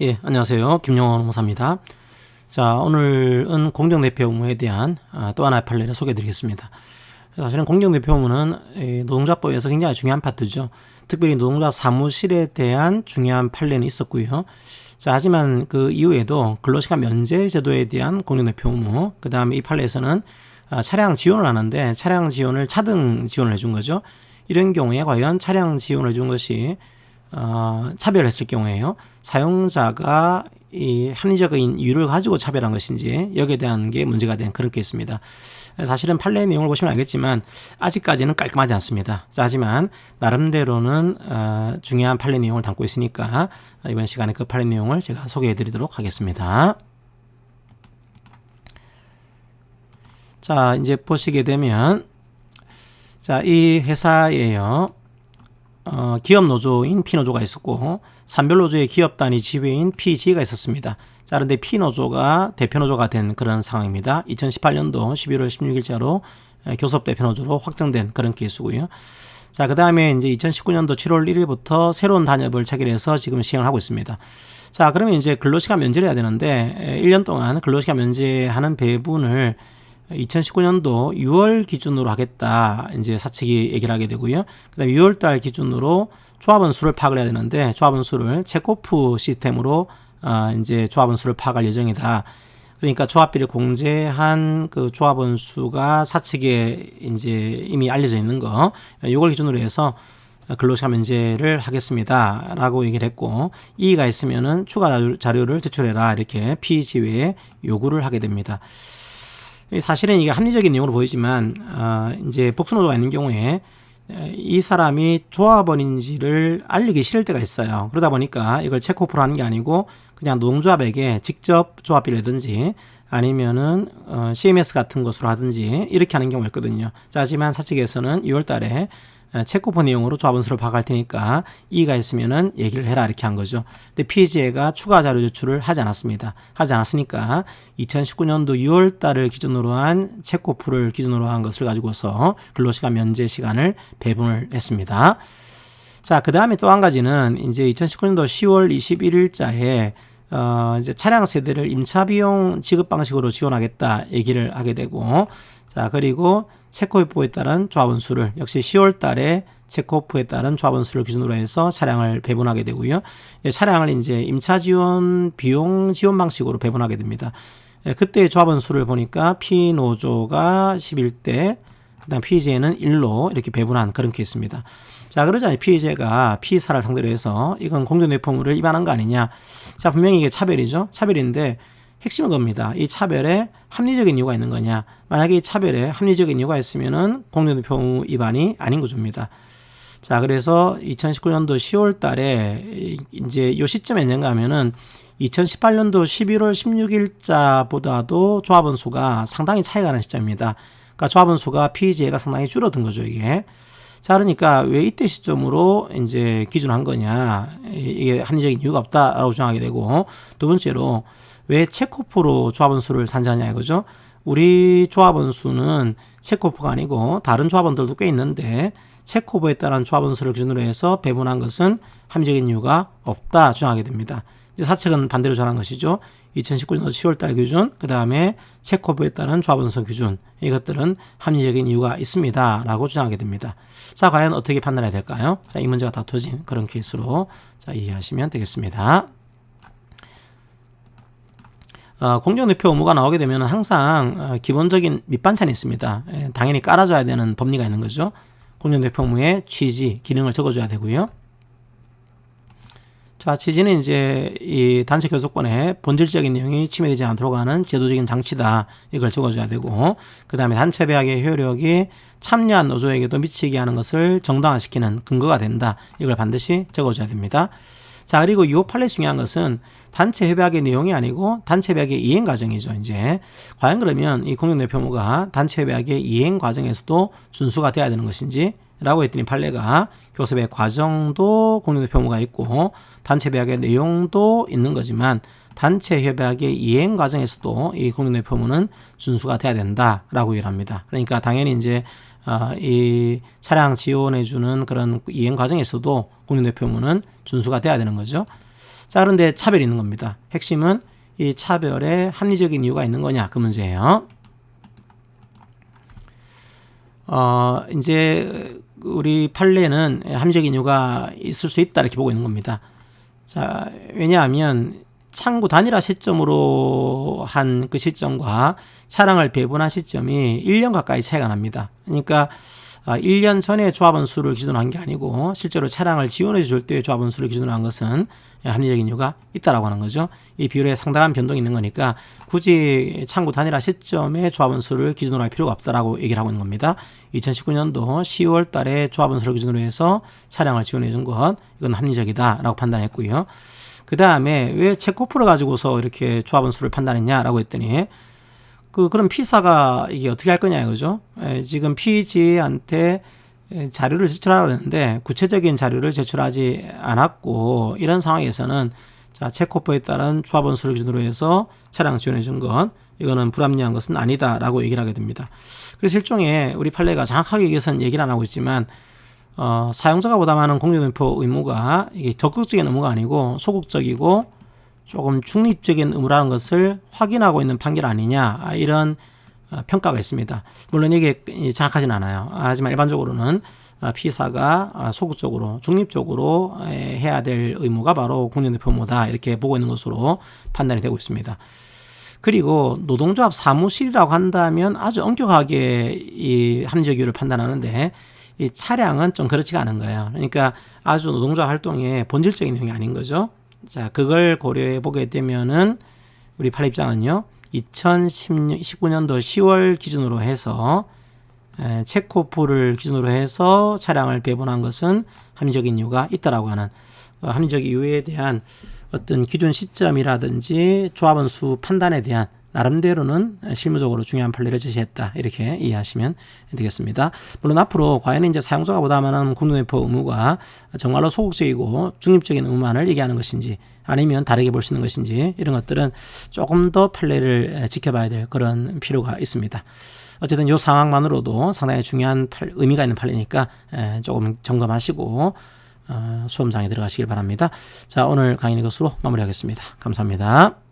예, 안녕하세요. 김영원 홍사입니다. 자, 오늘은 공정대표 의무에 대한 아, 또 하나의 판례를 소개해 드리겠습니다. 사실은 공정대표 의무는 노동자법에서 굉장히 중요한 파트죠. 특별히 노동자 사무실에 대한 중요한 판례는 있었고요. 자, 하지만 그 이후에도 근로시간 면제 제도에 대한 공정대표 의무, 그 다음에 이 판례에서는 아, 차량 지원을 하는데 차량 지원을 차등 지원을 해준 거죠. 이런 경우에 과연 차량 지원을 해준 것이 어, 차별했을 경우에요. 사용자가 이 합리적인 이유를 가지고 차별한 것인지 여기에 대한 게 문제가 된 그런 케이스입니다. 사실은 판례 내용을 보시면 알겠지만 아직까지는 깔끔하지 않습니다. 하지만 나름대로는 어, 중요한 판례 내용을 담고 있으니까 이번 시간에 그 판례 내용을 제가 소개해 드리도록 하겠습니다. 자, 이제 보시게 되면 자, 이 회사예요. 어, 기업 노조인 P노조가 있었고 산별 노조의 기업 단위 지회인 PG가 있었습니다. 자, 그런데 P노조가 대표 노조가 된 그런 상황입니다. 2018년도 11월 16일자로 교섭 대표 노조로 확정된 그런 케이스고요. 자, 그 다음에 이제 2019년도 7월 1일부터 새로운 단협을 체결해서 지금 시행을 하고 있습니다. 자, 그러면 이제 근로시간 면제를 해야 되는데 1년 동안 근로시간 면제하는 배분을 2019년도 6월 기준으로 하겠다. 이제 사측이 얘기를 하게 되고요. 그다음에 6월 달 기준으로 조합원 수를 파악을 해야 되는데 조합원 수를 체코프 시스템으로 아 이제 조합원 수를 파악할 예정이다. 그러니까 조합비를 공제한 그 조합원 수가 사측에 이제 이미 알려져 있는 거 6월 기준으로 해서 근로시간 면제를 하겠습니다. 라고 얘기를 했고, 이의가 있으면은 추가 자료를 제출해라. 이렇게 피지회에 요구를 하게 됩니다. 사실은 이게 합리적인 내용으로 보이지만 어, 이제 복수노조가 있는 경우에 이 사람이 조합원인지를 알리기 싫을 때가 있어요. 그러다 보니까 이걸 체크오프로 하는 게 아니고 그냥 노동조합에게 직접 조합비를 내든지 아니면은 어, CMS 같은 것으로 하든지 이렇게 하는 경우가 있거든요. 자, 하지만 사측에서는 2월 달에 체크오프 내용으로 조합원수를 파악할 테니까 이의가 있으면은 얘기를 해라 이렇게 한 거죠. 근데 피해자가 추가 자료 제출을 하지 않았습니다. 하지 않았으니까 2019년도 6월 달을 기준으로 한 체크오프를 기준으로 한 것을 가지고서 근로시간 면제 시간을 배분을 했습니다. 자, 그 다음에 또 한 가지는 이제 2019년도 10월 21일자에 어, 이제 차량 세대를 임차 비용 지급 방식으로 지원하겠다 얘기를 하게 되고 자, 그리고 체크오프에 따른 조합원 수를 역시 10월 달에 체크오프에 따른 조합원 수를 기준으로 해서 차량을 배분하게 되고요. 예, 차량을 이제 임차 지원 비용 지원 방식으로 배분하게 됩니다. 예, 그때 조합원 수를 보니까 P노조가 11대, 그다음 PJ는 1로 이렇게 배분한 그런 케이스입니다. 자, 그러자 피해자가 피사를 상대로 해서 이건 공정대포물을 위반한 거 아니냐. 자, 분명히 이게 차별이죠. 차별인데 핵심은 겁니다. 이 차별에 합리적인 이유가 있는 거냐. 만약에 이 차별에 합리적인 이유가 있으면은 공정대표 위반이 아닌 구조입니다. 자, 그래서 2019년도 10월 달에 이제 요 시점에 언젠가 하면은 2018년도 11월 16일자보다도 조합원 수가 상당히 차이가 나는 시점입니다. 그러니까 조합원 수가 피의제가 상당히 줄어든 거죠, 이게. 자, 그러니까 왜 이때 시점으로 이제 기준한 거냐. 이게 합리적인 이유가 없다라고 주장하게 되고, 두 번째로 왜 체코프로 조합원 수를 산정하냐 이거죠. 우리 조합원 수는 체코프가 아니고 다른 조합원들도 꽤 있는데 체코프에 따른 조합원 수를 기준으로 해서 배분한 것은 합리적인 이유가 없다 주장하게 됩니다. 사측은 반대로 전한 것이죠. 2019년 10월달 기준, 그 다음에 체코프에 따른 조합원수 기준, 이것들은 합리적인 이유가 있습니다. 라고 주장하게 됩니다. 자, 과연 어떻게 판단해야 될까요? 자, 이 문제가 다투진 그런 케이스로 자, 이해하시면 되겠습니다. 어, 공정대표 의무가 나오게 되면 항상 어, 기본적인 밑반찬이 있습니다. 예, 당연히 깔아줘야 되는 법리가 있는 거죠. 공정대표 의무의 취지, 기능을 적어줘야 되고요. 자, 취지는 이제 이 단체 교섭권의 본질적인 내용이 침해되지 않도록 하는 제도적인 장치다. 이걸 적어줘야 되고, 그 다음에 단체 배약의 효력이 참여한 노조에게도 미치게 하는 것을 정당화시키는 근거가 된다. 이걸 반드시 적어줘야 됩니다. 자, 그리고 이 판례 중요한 것은 단체 협약의 내용이 아니고 단체 협약의 이행 과정이죠, 이제. 과연 그러면 이 공정대표무가 단체 협약의 이행 과정에서도 준수가 돼야 되는 것인지 라고 했더니 판례가 교섭의 과정도 공정대표무가 있고 단체 협약의 내용도 있는 거지만 단체 협약의 이행 과정에서도 이 공정대표무는 준수가 돼야 된다라고 얘기합니다. 그러니까 당연히 이제 아, 이 차량 지원해주는 그런 이행 과정에서도 공인대표문은 준수가 돼야 되는 거죠. 자, 그런데 차별이 있는 겁니다. 핵심은 이 차별에 합리적인 이유가 있는 거냐 그 문제예요. 어, 이제 우리 판례는 합리적인 이유가 있을 수 있다 이렇게 보고 있는 겁니다. 자, 왜냐하면 창구 단일화 시점으로 한 그 시점과 차량을 배분한 시점이 1년 가까이 차이가 납니다. 그러니까 1년 아, 전에 조합원 수를 기준으로 한 게 아니고 실제로 차량을 지원해 줄 때 조합원 수를 기준으로 한 것은 합리적인 이유가 있다라고 하는 거죠. 이 비율에 상당한 변동이 있는 거니까 굳이 창구 단일화 시점에 조합원 수를 기준으로 할 필요가 없다라고 얘기를 하고 있는 겁니다. 2019년도 10월 달에 조합원 수를 기준으로 해서 차량을 지원해 준 것 이건 합리적이다라고 판단했고요. 그 다음에 왜 체코프를 가지고서 이렇게 조합원 수를 판단했냐라고 했더니 그 그럼 피사가 이게 어떻게 할 거냐 이거죠. 에, 지금 피지한테 자료를 제출하려는데 구체적인 자료를 제출하지 않았고 이런 상황에서는 자 체코퍼에 따른 조합원 수를 기준으로 해서 차량 지원해 준 건 이거는 불합리한 것은 아니다라고 얘기를 하게 됩니다. 그래서 일종의 우리 판례가 정확하게 여기서는 얘기를 안 하고 있지만 어, 사용자가 많은 공유대표 의무가 이게 적극적인 의무가 아니고 소극적이고 조금 중립적인 의무라는 것을 확인하고 있는 판결 아니냐 아, 이런 어, 평가가 있습니다. 물론 이게 정확하진 않아요. 하지만 일반적으로는 어, 피사가 어, 소극적으로 중립적으로 해야 될 의무가 바로 의무다 이렇게 보고 있는 것으로 판단이 되고 있습니다. 그리고 노동조합 사무실이라고 한다면 아주 엄격하게 이 합리적 이유를 판단하는데 이 차량은 좀 그렇지가 않은 거예요. 그러니까 아주 노동조합 활동의 본질적인 내용이 아닌 거죠. 자, 그걸 고려해 보게 되면은 우리 판례 입장은요. 2019년도 10월 기준으로 해서 체코프를 기준으로 해서 차량을 배분한 것은 합리적인 이유가 있다라고 하는 어, 합리적 이유에 대한 어떤 기준 시점이라든지 조합원 수 판단에 대한 나름대로는 실무적으로 중요한 판례를 제시했다 이렇게 이해하시면 되겠습니다. 물론 앞으로 과연 이제 사용자가 보다 많은 공동대표 의무가 정말로 소극적이고 중립적인 의무만을 얘기하는 것인지 아니면 다르게 볼 수 있는 것인지 이런 것들은 조금 더 판례를 지켜봐야 될 그런 필요가 있습니다. 어쨌든 이 상황만으로도 상당히 중요한 의미가 있는 판례니까 조금 점검하시고 어, 수험장에 들어가시길 바랍니다. 자 오늘 강의는 이것으로 마무리하겠습니다. 감사합니다.